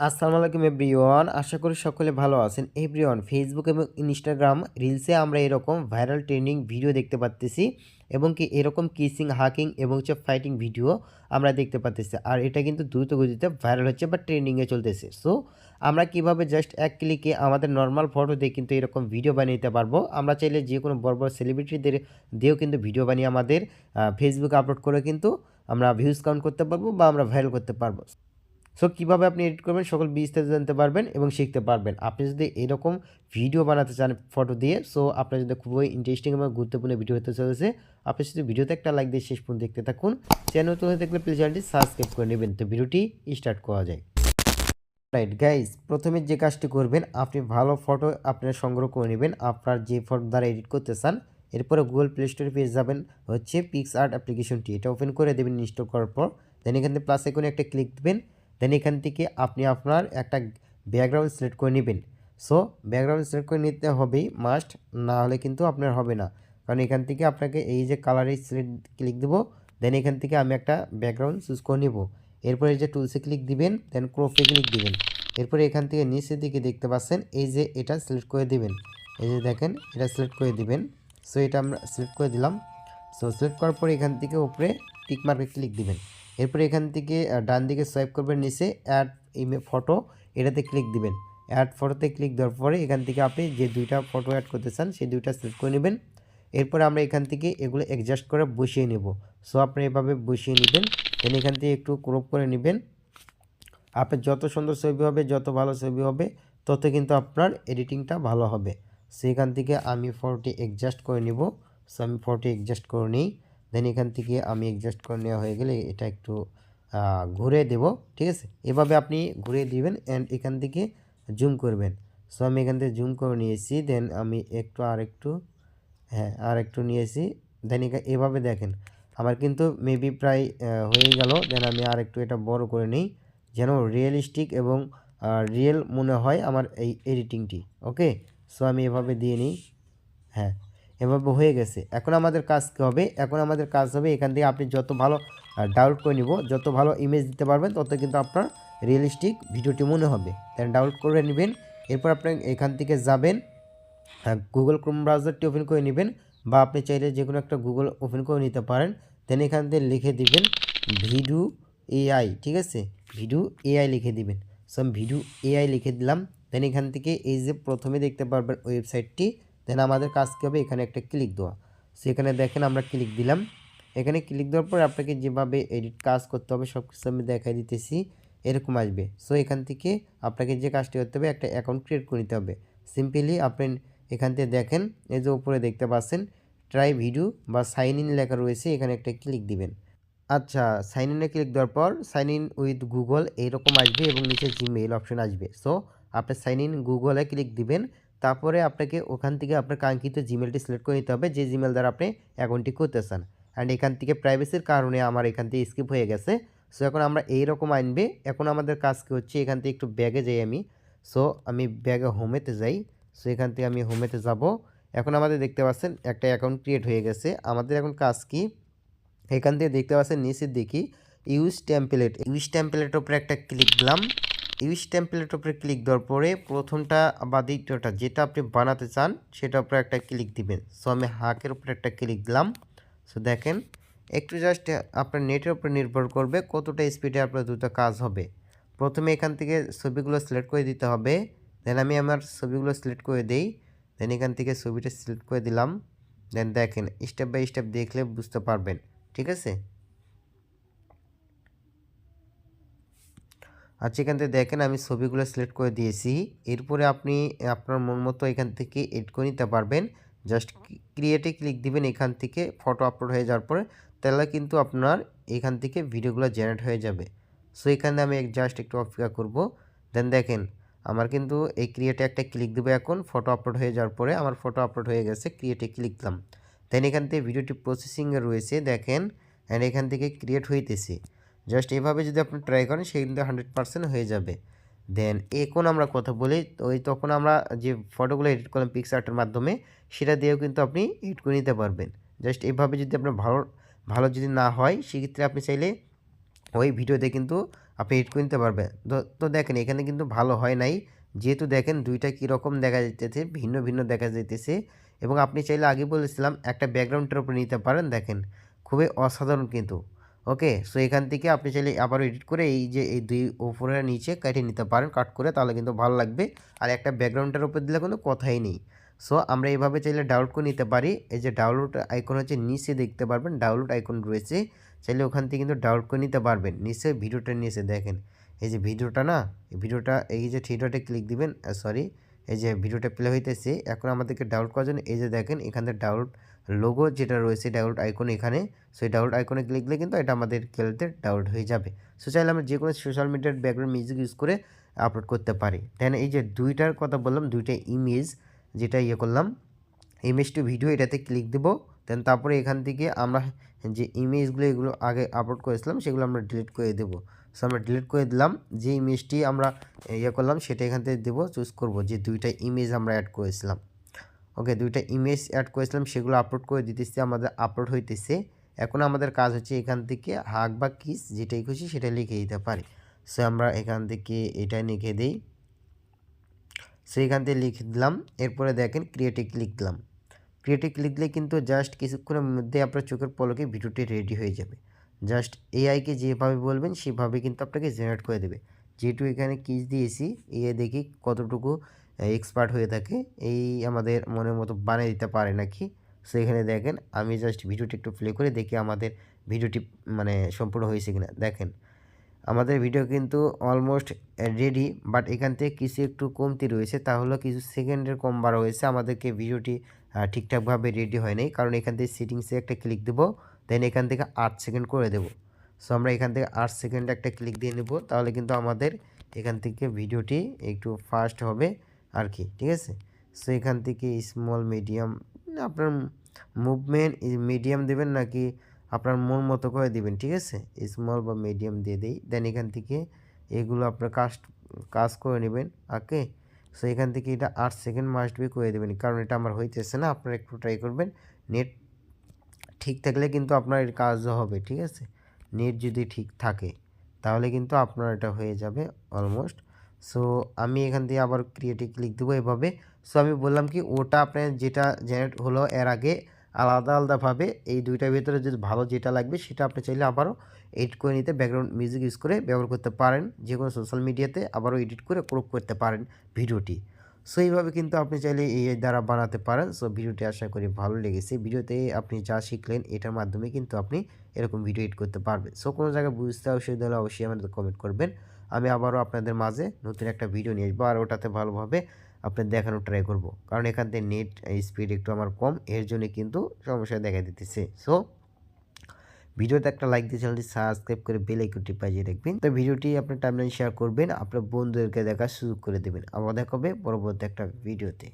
আসসালামু আলাইকুম এভরিওয়ান, আশা করি সকলে ভালো আছেন। এভরিওয়ান ফেসবুক এবং ইনস্টাগ্রাম রিলসে আমরা এরকম ভাইরাল ট্রেন্ডিং ভিডিও দেখতে পাচ্তেছি এবং কি এরকম কিসিং হাকিং এবং হচ্ছে ফাইটিং ভিডিও আমরা দেখতে পাচ্তেছি আর এটা কিন্তু দ্রুত গতিতে ভাইরাল হচ্ছে বা ট্রেন্ডিংয়ে চলতেছে। সো আমরা কীভাবে জাস্ট এক ক্লিকে আমাদের নর্মাল ফটো দিয়ে কিন্তু এরকম ভিডিও বানিয়ে নিতে পারব? আমরা চাইলে যে কোনো বড় বড় সেলিব্রিটিদের দিয়েও কিন্তু ভিডিও বানিয়ে আমাদের ফেসবুকে আপলোড করে কিন্তু আমরা ভিউজ কাউন্ট করতে পারব বা আমরা ভাইরাল করতে পারব। সো কীভাবে আপনি এডিট করবেন? সকল বিস্তারিত জানতে পারবেন এবং শিখতে পারবেন। আপনি যদি এরকম ভিডিও বানাতে চান ফটো দিয়ে সো আপনার যদি খুবই ইন্টারেস্টিং এবং গুরুত্বপূর্ণ ভিডিও হতে চলেছে। আপনি শুধু ভিডিওতে একটা লাইক দিয়ে শেষ পর্যন্ত দেখতে থাকুন। চ্যানেল হয়ে থাকলে প্লিজ চ্যানেলটি সাবস্ক্রাইব করে নেবেন। তো ভিডিওটি স্টার্ট করা যায়। রাইট গাইজ প্রথমে যে কাজটি করবেন, আপনি ভালো ফটো আপনার সংগ্রহ করে নেবেন। আপনার যে ফটো দ্বারা এডিট করতে চান, এরপরে গুগল প্লে স্টোরে পেয়ে যাবেন। হচ্ছে পিক্স আর্ট অ্যাপ্লিকেশনটি এটা ওপেন করে দেবেন ইনস্টল করার পর। দেন এখান থেকে প্লাস আইকনে একটা ক্লিক দেবেন। দেন এখান থেকে আপনি আপনার একটা ব্যাকগ্রাউন্ড সিলেক্ট করে নেবেন। সো ব্যাকগ্রাউন্ড সিলেক্ট করে নিতে হবেই। মাস্ট না হলে কিন্তু আপনার হবে না। কারণ এখান থেকে আপনাকে এই যে কালারে সিলেক্ট ক্লিক দেবো। দেন এখান থেকে আমি একটা ব্যাকগ্রাউন্ড চুজ করে নেব। এরপরে যে টুলসে ক্লিক দিবেন দেন ক্রোপে ক্লিক দিবেন। এরপরে এখান থেকে নিচের দিকে দেখতে পাচ্ছেন, এই যে এটা সিলেক্ট করে দিবেন। এই যে দেখেন, এটা সিলেক্ট করে দিবেন। সো এটা আমরা সিলেক্ট করে দিলাম। সো সিলেক্ট করার পরে এখান থেকে উপরে টিক মার্কে ক্লিক দিবেন। এরপরে এখান থেকে ডান দিকে সোয়াইপ করবেন নিচে অ্যাড ইমে ফটো এটাতে ক্লিক দিবেন। অ্যাড ফটোতে ক্লিক দেওয়ার পরে এখান থেকে আপনি যে দুইটা ফটো অ্যাড করতে চান, সেই দুইটা সিলেক্ট করে নেবেন। এরপরে আমরা এখান থেকে এগুলো অ্যাডজাস্ট করে বসিয়ে নেব। সো আপনি এভাবে বসিয়ে নেবেন দেন এখান থেকে একটু ক্রপ করে নেবেন। আপনার যত সুন্দর ছবি হবে, যত ভালো ছবি হবে, তত কিন্তু আপনার এডিটিংটা ভালো হবে। সেখান থেকে আমি ফটোটি অ্যাডজাস্ট করে নিব। সো আমি ফটোটি অ্যাডজাস্ট করে নিই। দেন এখান থেকে আমি অ্যাডজাস্ট করে নেওয়া হয়ে গেলে এটা একটু ঘুরে দেব, ঠিক আছে? এভাবে আপনি ঘুরে দিবেন অ্যান্ড এখান থেকে জুম করবেন। সো আমি এখান থেকে জুম করে নিয়েছি দেন আমি একটু আর একটু হ্যাঁ আর একটু নিয়েছি দেন এভাবে দেখেন, আমার কিন্তু মেবি প্রায় হয়ে গেল। দেন আমি আর একটু এটা বড় করে নিই, যেন রিয়েলিস্টিক এবং রিয়েল মনে হয় আমার এই এডিটিংটি ওকে সো আমি এভাবে দিয়ে নিই হ্যাঁ। এভাবে হয়ে গেছে। এখন আমাদের কাজ কী হবে? এখন আমাদের কাজ হবে এখান থেকে আপনি যত ভালো ডাউনলোড করে নিব, যত ভালো ইমেজ দিতে পারবেন, তত কিন্তু আপনার রিয়েলিস্টিক ভিডিওটি মনে হবে। দেন ডাউনলোড করে নেবেন, এরপর আপনি এখান থেকে যাবেন গুগল ক্রোম ব্রাউজারটি ওপেন করে নেবেন, বা আপনি চাইলে যে কোনো একটা গুগল ওপেন করে নিতে পারেন। দেন এখান থেকে লিখে দিবেন ভিডিও এআই ঠিক আছে? ভিডিও এআই লিখে দিবেন। সো আমি ভিডিও এআই লিখে দিলাম। দেন এখান থেকে এই যে প্রথমে দেখতে পারবেন ওয়েবসাইটটি দেন আমাদের কাজ কী হবে? এখানে একটা ক্লিক দেওয়া। সেখানে দেখেন আমরা ক্লিক দিলাম। এখানে ক্লিক দেওয়ার পর আপনাকে যেভাবে এডিট কাজ করতে হবে সব কিছু আমি দেখাই দিতেছি, এরকম আসবে। সো এখান থেকে আপনাকে যে কাজটি করতে হবে, একটা অ্যাকাউন্ট ক্রিয়েট করে নিতে হবে। সিম্পলি আপনি এখান থেকে দেখেন, এই যে উপরে দেখতে পাচ্ছেন ট্রাই ভিডিও বা সাইন ইন লেখা রয়েছে, এখানে একটা ক্লিক দিবেন। আচ্ছা সাইন ইনে ক্লিক দেওয়ার পর সাইন ইন উইথ গুগল এইরকম আসবে এবং নিচে জিমেইল অপশন আসবে। সো আপনি সাইন ইন গুগলে ক্লিক দিবেন তারপরে আপনাকে ওখান থেকে আপনার কাঙ্ক্ষিত জিমেলটি সিলেক্ট করে নিতে হবে, যে জিমেল দ্বারা আপনি অ্যাকাউন্টটি করতে চান অ্যান্ড এখান থেকে প্রাইভেসির কারণে আমার এখান থেকে স্কিপ হয়ে গেছে। সো এখন আমরা এইরকম আনবে এখন আমাদের কাজ কি হচ্ছে, এখান থেকে একটু ব্যাগে যাই আমি। সো আমি ব্যাগে হোমেতে যাই। সো এখান থেকে আমি হোমেতে যাব। এখন আমাদের দেখতে পাচ্ছেন, একটা অ্যাকাউন্ট ক্রিয়েট হয়ে গেছে। আমাদের এখন কাজ কি? এখান থেকে দেখতে পাচ্ছেন, নিচের দেখি ইউজ টেম্পলেট ইউজ টেম্পলেটের উপরে একটা ক্লিক দিলাম। ইউজ টেম্পলেটের উপরে ক্লিক দেওয়ার পরে প্রথমটা বা দ্বিতীয়টা যেটা আপনি বানাতে চান, সেটার উপরে একটা ক্লিক দিবেন। সো আমি হাকের উপরে একটা ক্লিক দিলাম। সো দেখেন, একটু জাস্ট আপনার নেটের উপরে নির্ভর করবে কতটা স্পিডে আপনার দুটো কাজ হবে। প্রথমে এখান থেকে ছবিগুলো সিলেক্ট করে দিতে হবে। দেন আমি আমার ছবিগুলো সিলেক্ট করে দেই। দেন এখান থেকে ছবিটা সিলেক্ট করে দিলাম। দেন দেখেন স্টেপ বাই স্টেপ দেখলে বুঝতে পারবেন। ঠিক আছে? আচ্ছা এখান থেকে দেখেন আমি ছবিগুলো সিলেক্ট করে দিয়েছি, এরপরে আপনি আপনার মন মতো এখান থেকে এড করে নিতে পারবেন। জাস্ট ক্রিয়েটে ক্লিক দিবেন এখান থেকে ফটো আপলোড হয়ে যাওয়ার পরে, তাহলে কিন্তু আপনার এখান থেকে ভিডিওগুলো জেনারেট হয়ে যাবে। সো এখানে আমি জাস্ট একটু অপেক্ষা করব। দেন দেখেন, আমার কিন্তু এই ক্রিয়েটে একটা ক্লিক দেবো এখন ফটো আপলোড হয়ে যাওয়ার পরে আমার ফটো আপলোড হয়ে গেছে ক্রিয়েটে ক্লিক দিলাম। দেন এখান থেকে ভিডিওটি প্রসেসিংয়ে রয়েছে, দেখেন অ্যান্ড এখান থেকে ক্রিয়েট হইতেছে। জাস্ট এভাবে যদি আপনি ট্রাই করেন, সে কিন্তু হান্ড্রেড পার্সেন্ট হয়ে যাবে। দেন এখন আমরা কথা বলি ওই তখন আমরা যে ফটোগুলো এডিট করলাম পিকচারটার মাধ্যমে, সেটা দিয়েও কিন্তু আপনি এডিট করে নিতে পারবেন। জাস্ট এভাবে যদি আপনার ভালো ভালো যদি না হয়, সেক্ষেত্রে আপনি চাইলে ওই ভিডিওতে কিন্তু আপনি এডিট করে নিতে পারবেন। তো দেখেন, এখানে কিন্তু ভালো হয় নাই। যেহেতু দেখেন, দুইটা কীরকম দেখা যেতেছে ভিন্ন ভিন্ন দেখা যাইতেছে। এবং আপনি চাইলে আগে বলেছিলাম, একটা ব্যাকগ্রাউন্ডের উপরে নিতে পারেন, দেখেন। খুবই অসাধারণ কিন্তু। ওকে? সো, এখান থেকে আপনি চাইলে আবারও এডিট করে এই যে, এই দুই উপরে নিচে কেটে নিতে পারেন, কাট করে, তাহলে কিন্তু ভালো লাগবে। আর একটা ব্যাকগ্রাউন্ডের উপর দিলে কোনো কথাই নেই। সো, আমরা এইভাবে চাইলে ডাউনলোড করে নিতে পারি। এই যে ডাউনলোড আইকন হচ্ছে নিচে দেখতে পারবেন ডাউনলোড আইকন রয়েছে। চাইলে ওখান থেকে কিন্তু ডাউনলোড করে নিতে পারবেন। নিচে ভিডিওটা নিচে দেখেন। এই যে, ভিডিওটা না, এই ভিডিওটা, এই যে, থিয়েটারে ক্লিক দিবেন সরি এই যে, ভিডিওটা প্লে হইতেছে। এখন আমাদেরকে ডাউনলোড করার জন্য এই যে, দেখেন, এখানে ডাউনলোড লোগো যেটা রয়েছে ডাউনলোড আইকন এখানে। সেই ডাউনলোড আইকনে ক্লিক দিলে কিন্তু এটা আমাদের খেলতে ডাউনলোড হয়ে যাবে। সো চাইলে আমরা যে কোনো সোশ্যাল মিডিয়ার ব্যাকগ্রাউন্ড মিউজিক ইউজ করে আপলোড করতে পারি। দেন এই যে দুইটার কথা বললাম, দুইটা ইমেজ যেটা ইয়ে করলাম ইমেজ টু ভিডিও এটাতে ক্লিক দেবো। দেন তারপরে এখান থেকে আমরা যে ইমেজগুলো এগুলো আগে আপলোড করেছিলাম, সেগুলো আমরা ডিলিট করে দেবো। সো আমরা ডিলিট করে দিলাম, যে ইমেজটি আমরা ইয়ে করলাম, সেটা এখান থেকে দেবো চুজ করব, যে দুইটা ইমেজ আমরা অ্যাড করেছিলাম। ওকে দুইটা ইমেজ অ্যাড করেছিলাম, সেগুলো আপলোড করে দিতেছি, আমাদের আপলোড হইতেছে। এখন আমাদের কাজ হচ্ছে এখান থেকে হাক বা কিস যেটাই খুশি সেটা লিখে দিতে পারি। সো আমরা এখান থেকে এটা লিখে দিই। সো এখান থেকে লিখে দিলাম। এরপরে দেখেন ক্রিয়েটে ক্লিক দিলাম। ক্রিয়েটে ক্লিক দিলে কিন্তু জাস্ট কিছুক্ষণের মধ্যে আপনার চোখের পলকে ভিডিওটি রেডি হয়ে যাবে। জাস্ট এআইকে যেভাবে বলবেন, সেভাবে কিন্তু আপনাকে জেনারেট করে দেবে। যেহেতু এখানে কিস দিয়েছি এ দেখি কতটুকু এক্সপার্ট হয়ে থাকে, এই আমাদের মনের মতো বানিয়ে দিতে পারে নাকি? সো এখানে দেখেন, আমি জাস্ট ভিডিওটি একটু প্লে করে দেখি আমাদের ভিডিওটি মানে সম্পূর্ণ হয়েছে কিনা। দেখেন, আমাদের ভিডিও কিন্তু অলমোস্ট রেডি বাট এখান থেকে কিছু একটু কমতি রয়েছে। তাহলে কিছু সেকেন্ডের কম বাড়া হয়েছে আমাদেরকে ভিডিওটি ঠিকঠাকভাবে রেডি হয় নাই। কারণ এখান থেকে সেটিংসে একটা ক্লিক দেবো দেন এখান থেকে আট সেকেন্ড করে দেবো। সো আমরা এখান থেকে আট সেকেন্ড একটা ক্লিক দিয়ে নেব, তাহলে কিন্তু আমাদের এখান থেকে ভিডিওটি একটু ফাস্ট হবে। আর কি, ঠিক আছে? সো এখান থেকে স্মল মিডিয়াম আপনার মুভমেন্ট মিডিয়াম দেবেন নাকি আপনার মন মতো করে দিবেন, ঠিক আছে? স্মল বা মিডিয়াম দিয়ে দিই দেন এখান থেকে এগুলো আপনার কাজ কাজ করে নেবেন ওকে সো এখান থেকে এটা আট সেকেন্ড মাস্ট বি করে দেবেন, কারণ এটা আমার হইতেছে না, আপনারা একটু ট্রাই করবেন নেট ঠিক থাকলে কিন্তু আপনার এর কাজও হবে, ঠিক আছে? নেট যদি ঠিক থাকে, তাহলে কিন্তু আপনার এটা হয়ে যাবে অলমোস্ট সো আমি এখান থেকে আবার ক্রিয়েটিভ ক্লিক দেবো এভাবে। সো আমি বললাম কি, ওটা আপনার যেটা জেনারেট হলো এর আগে আলাদা আলাদাভাবে, এই দুইটার ভিতরে যদি ভালো যেটা লাগবে সেটা আপনি চাইলে আবারও এডিট করে নিতে ব্যাকগ্রাউন্ড মিউজিক ইউজ করে ব্যবহার করতে পারেন। যে কোনো সোশ্যাল মিডিয়াতে আবারও এডিট করে ক্রপ করতে পারেন ভিডিওটি। সো এইভাবে কিন্তু আপনি চাইলে এই দ্বারা বানাতে পারেন। সো ভিডিওটি আশা করি ভালো লেগেছে। ভিডিওতে আপনি যা শিখলেন এটার মাধ্যমে কিন্তু আপনি এরকম ভিডিও এডিট করতে পারবেন। সো কোনো জায়গায় বুঝতে অসুবিধা হলে অবশ্যই আমাদের কমেন্ট করবেন। আমি আবারও আপনাদের মাঝে নতুন একটা ভিডিও নিয়ে আসব, আর ওটাতে ভালোভাবে আপনার দেখানোর ট্রাই করব। কারণ এখান থেকে নেট স্পিড একটু আমার কম, এর জন্য কিন্তু সমস্যা দেখা দিতেছে। সো ভিডিওতে একটা লাইক দিয়ে চ্যানেলটি সাবস্ক্রাইব করে বেল আইকনটি বাজিয়ে রাখবেন। তো ভিডিওটি আপনার টাইমলাইন শেয়ার করবেন, আপনার বন্ধুদেরকে দেখার সুযোগ করে দেবেন। আবার দেখা হবে পরবর্তী একটা ভিডিওতে